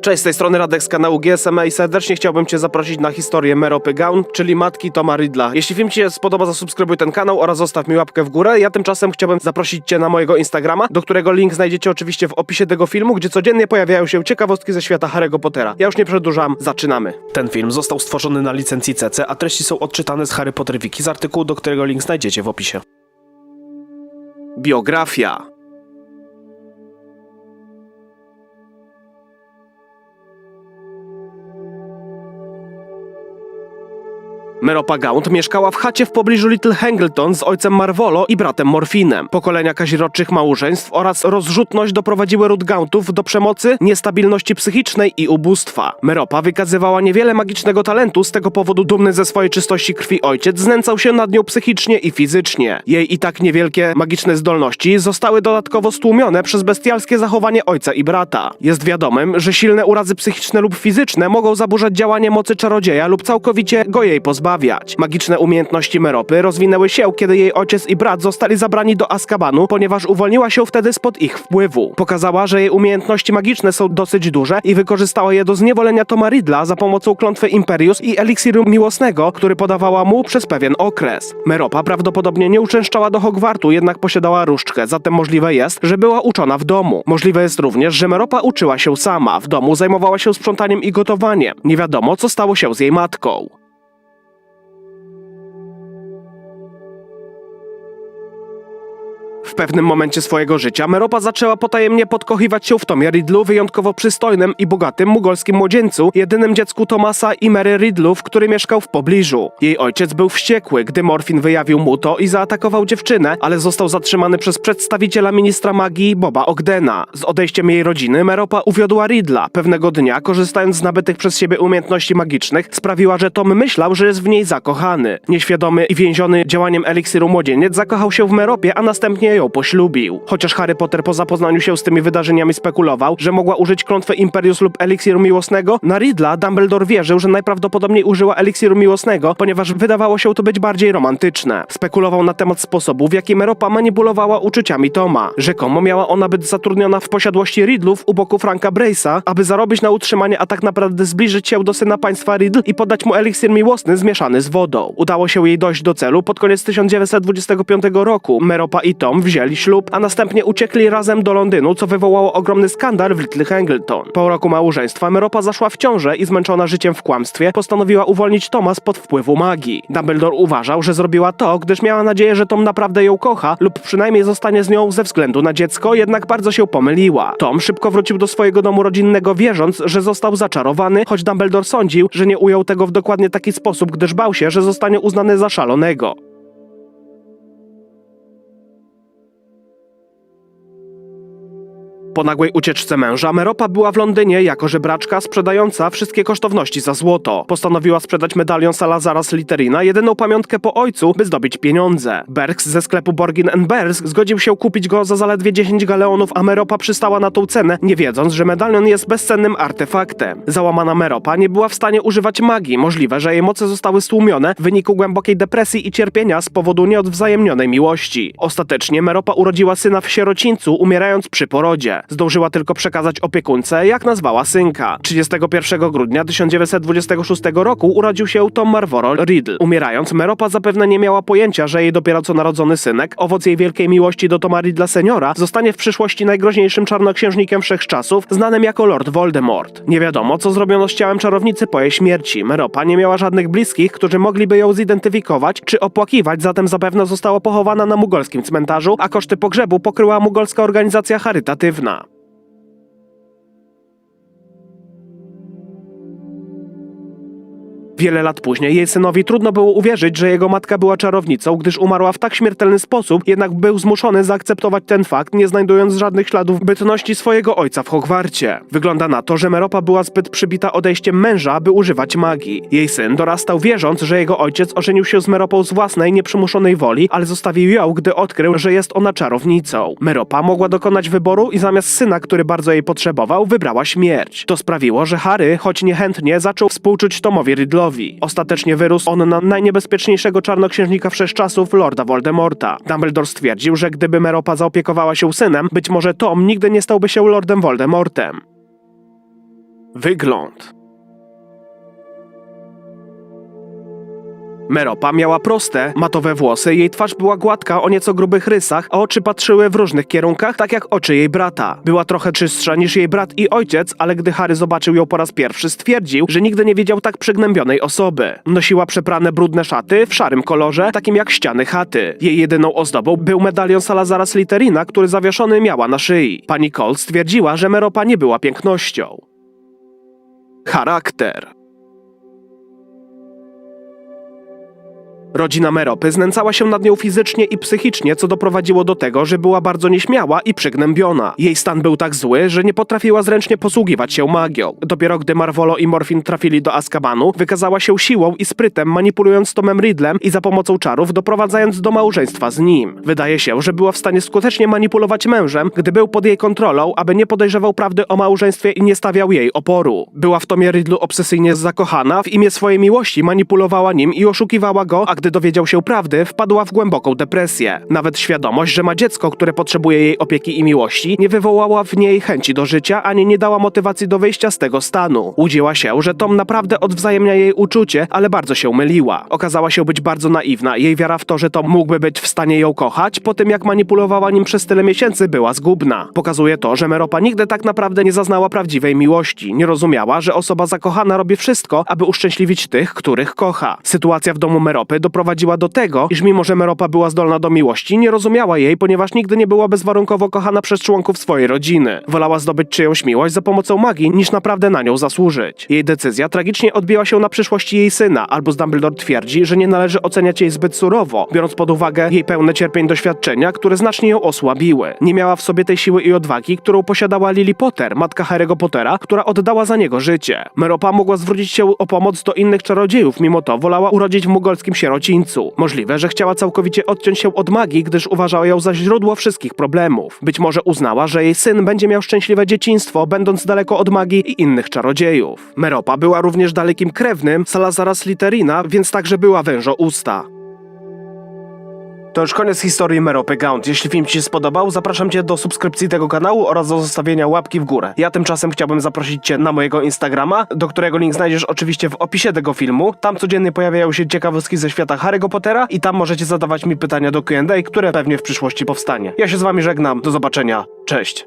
Cześć, z tej strony Radek z kanału GSMA i serdecznie chciałbym Cię zaprosić na historię Meropy Gaun, czyli matki Toma Ridla. Jeśli film Ci się spodoba, zasubskrybuj ten kanał oraz zostaw mi łapkę w górę. Ja tymczasem chciałbym zaprosić Cię na mojego Instagrama, do którego link znajdziecie oczywiście w opisie tego filmu, gdzie codziennie pojawiają się ciekawostki ze świata Harry'ego Pottera. Ja już nie przedłużam, zaczynamy. Ten film został stworzony na licencji CC, a treści są odczytane z Harry Potter Wiki z artykułu, do którego link znajdziecie w opisie. Biografia Meropa Gaunt mieszkała w chacie w pobliżu Little Hangleton z ojcem Marvolo i bratem Morfinem. Pokolenia kazirodczych małżeństw oraz rozrzutność doprowadziły ród Gauntów do przemocy, niestabilności psychicznej i ubóstwa. Meropa wykazywała niewiele magicznego talentu, z tego powodu dumny ze swojej czystości krwi ojciec znęcał się nad nią psychicznie i fizycznie. Jej i tak niewielkie magiczne zdolności zostały dodatkowo stłumione przez bestialskie zachowanie ojca i brata. Jest wiadomym, że silne urazy psychiczne lub fizyczne mogą zaburzać działanie mocy czarodzieja lub całkowicie go jej Magiczne umiejętności Meropy rozwinęły się, kiedy jej ojciec i brat zostali zabrani do Azkabanu, ponieważ uwolniła się wtedy spod ich wpływu. Pokazała, że jej umiejętności magiczne są dosyć duże i wykorzystała je do zniewolenia Toma Ridla za pomocą klątwy Imperius i eliksiru miłosnego, który podawała mu przez pewien okres. Meropa prawdopodobnie nie uczęszczała do Hogwartu, jednak posiadała różdżkę, zatem możliwe jest, że była uczona w domu. Możliwe jest również, że Meropa uczyła się sama, w domu zajmowała się sprzątaniem i gotowaniem. Nie wiadomo, co stało się z jej matką. Pewnym momencie swojego życia Meropa zaczęła potajemnie podkochiwać się w Tomie Ridlu, wyjątkowo przystojnym i bogatym mugolskim młodzieńcu, jedynym dziecku Tomasa i Mary Ridlów, który mieszkał w pobliżu. Jej ojciec był wściekły, gdy Morfin wyjawił mu to i zaatakował dziewczynę, ale został zatrzymany przez przedstawiciela ministra magii Boba Ogdena. Z odejściem jej rodziny Meropa uwiodła Ridla. Pewnego dnia, korzystając z nabytych przez siebie umiejętności magicznych, sprawiła, że Tom myślał, że jest w niej zakochany. Nieświadomy i więziony działaniem eliksiru młodzieniec zakochał się w Meropie, a następnie ją poślubił. Chociaż Harry Potter po zapoznaniu się z tymi wydarzeniami spekulował, że mogła użyć klątwy Imperius lub eliksiru miłosnego, na Ridla Dumbledore wierzył, że najprawdopodobniej użyła eliksiru miłosnego, ponieważ wydawało się to być bardziej romantyczne. Spekulował na temat sposobu, w jaki Meropa manipulowała uczuciami Toma. Rzekomo miała ona być zatrudniona w posiadłości Ridlów u boku Franka Brace'a, aby zarobić na utrzymanie, a tak naprawdę zbliżyć się do syna państwa Riddle i podać mu eliksir miłosny zmieszany z wodą. Udało się jej dojść do celu pod koniec 1925 roku. Meropa i Tom wzięli ślub, a następnie uciekli razem do Londynu, co wywołało ogromny skandal w Little. Po roku małżeństwa Meropa zaszła w ciążę i zmęczona życiem w kłamstwie postanowiła uwolnić Toma spod wpływu magii. Dumbledore uważał, że zrobiła to, gdyż miała nadzieję, że Tom naprawdę ją kocha lub przynajmniej zostanie z nią ze względu na dziecko, jednak bardzo się pomyliła. Tom szybko wrócił do swojego domu rodzinnego wierząc, że został zaczarowany, choć Dumbledore sądził, że nie ujął tego w dokładnie taki sposób, gdyż bał się, że zostanie uznany za szalonego. Po nagłej ucieczce męża Meropa była w Londynie jako żebraczka sprzedająca wszystkie kosztowności za złoto. Postanowiła sprzedać medalion Salazara Slytherina, jedyną pamiątkę po ojcu, by zdobyć pieniądze. Berks ze sklepu Borgin Bersk zgodził się kupić go za zaledwie 10 galeonów, a Meropa przystała na tą cenę, nie wiedząc, że medalion jest bezcennym artefaktem. Załamana Meropa nie była w stanie używać magii, możliwe, że jej moce zostały stłumione w wyniku głębokiej depresji i cierpienia z powodu nieodwzajemnionej miłości. Ostatecznie Meropa urodziła syna w sierocińcu, umierając przy porodzie. Zdążyła tylko przekazać opiekunce, jak nazwała synka. 31 grudnia 1926 roku urodził się Tom Marvoro Riddle. Umierając, Meropa zapewne nie miała pojęcia, że jej dopiero co narodzony synek, owoc jej wielkiej miłości do Toma Riddla seniora, zostanie w przyszłości najgroźniejszym czarnoksiężnikiem wszechczasów, znanym jako Lord Voldemort. Nie wiadomo, co zrobiono z ciałem czarownicy po jej śmierci. Meropa nie miała żadnych bliskich, którzy mogliby ją zidentyfikować czy opłakiwać, zatem zapewne została pochowana na mugolskim cmentarzu, a koszty pogrzebu pokryła mugolska organizacja charytatywna. Wiele lat później jej synowi trudno było uwierzyć, że jego matka była czarownicą, gdyż umarła w tak śmiertelny sposób, jednak był zmuszony zaakceptować ten fakt, nie znajdując żadnych śladów bytności swojego ojca w Hogwarcie. Wygląda na to, że Meropa była zbyt przybita odejściem męża, by używać magii. Jej syn dorastał wierząc, że jego ojciec ożenił się z Meropą z własnej, nieprzymuszonej woli, ale zostawił ją, gdy odkrył, że jest ona czarownicą. Meropa mogła dokonać wyboru i zamiast syna, który bardzo jej potrzebował, wybrała śmierć. To sprawiło, że Harry, choć niechętnie, zaczął współczuć Tomowi Riddlowi. Ostatecznie wyrósł on na najniebezpieczniejszego czarnoksiężnika wszechczasów, Lorda Voldemorta. Dumbledore stwierdził, że gdyby Meropa zaopiekowała się synem, być może Tom nigdy nie stałby się Lordem Voldemortem. Wygląd. Meropa miała proste, matowe włosy, jej twarz była gładka o nieco grubych rysach, a oczy patrzyły w różnych kierunkach, tak jak oczy jej brata. Była trochę czystsza niż jej brat i ojciec, ale gdy Harry zobaczył ją po raz pierwszy, stwierdził, że nigdy nie widział tak przygnębionej osoby. Nosiła przeprane brudne szaty w szarym kolorze, takim jak ściany chaty. Jej jedyną ozdobą był medalion Salazara Slytherina, który zawieszony miała na szyi. Pani Cole stwierdziła, że Meropa nie była pięknością. Charakter. Rodzina Meropy znęcała się nad nią fizycznie i psychicznie, co doprowadziło do tego, że była bardzo nieśmiała i przygnębiona. Jej stan był tak zły, że nie potrafiła zręcznie posługiwać się magią. Dopiero gdy Marvolo i Morfin trafili do Azkabanu, wykazała się siłą i sprytem, manipulując Tomem Riddlem i za pomocą czarów doprowadzając do małżeństwa z nim. Wydaje się, że była w stanie skutecznie manipulować mężem, gdy był pod jej kontrolą, aby nie podejrzewał prawdy o małżeństwie i nie stawiał jej oporu. Była w Tomie Riddlu obsesyjnie zakochana, w imię swojej miłości manipulowała nim i oszukiwała go, a gdy dowiedział się prawdy, wpadła w głęboką depresję. Nawet świadomość, że ma dziecko, które potrzebuje jej opieki i miłości, nie wywołała w niej chęci do życia, ani nie dała motywacji do wyjścia z tego stanu. Łudziła się, że Tom naprawdę odwzajemnia jej uczucie, ale bardzo się myliła. Okazała się być bardzo naiwna. Jej wiara w to, że Tom mógłby być w stanie ją kochać, po tym jak manipulowała nim przez tyle miesięcy, była zgubna. Pokazuje to, że Meropa nigdy tak naprawdę nie zaznała prawdziwej miłości. Nie rozumiała, że osoba zakochana robi wszystko, aby uszczęśliwić tych, których kocha. Sytuacja w domu Meropy doprowadziła do tego, iż mimo, że Meropa była zdolna do miłości, nie rozumiała jej, ponieważ nigdy nie była bezwarunkowo kochana przez członków swojej rodziny. Wolała zdobyć czyjąś miłość za pomocą magii, niż naprawdę na nią zasłużyć. Jej decyzja tragicznie odbiła się na przyszłości jej syna, Albus Dumbledore twierdzi, że nie należy oceniać jej zbyt surowo, biorąc pod uwagę jej pełne cierpień doświadczenia, które znacznie ją osłabiły. Nie miała w sobie tej siły i odwagi, którą posiadała Lily Potter, matka Harry'ego Pottera, która oddała za niego życie. Meropa mogła zwrócić się o pomoc do innych czarodziejów, mimo to wolała urodzić w mugolskim Możliwe, że chciała całkowicie odciąć się od magii, gdyż uważała ją za źródło wszystkich problemów. Być może uznała, że jej syn będzie miał szczęśliwe dzieciństwo, będąc daleko od magii i innych czarodziejów. Meropa była również dalekim krewnym Salazara Slytherina, więc także była wężo usta. To już koniec historii Meropy Gaunt. Jeśli film Ci się spodobał, zapraszam Cię do subskrypcji tego kanału oraz do zostawienia łapki w górę. Ja tymczasem chciałbym zaprosić Cię na mojego Instagrama, do którego link znajdziesz oczywiście w opisie tego filmu. Tam codziennie pojawiają się ciekawostki ze świata Harry'ego Pottera i tam możecie zadawać mi pytania do Q&A, które pewnie w przyszłości powstanie. Ja się z Wami żegnam, do zobaczenia, cześć.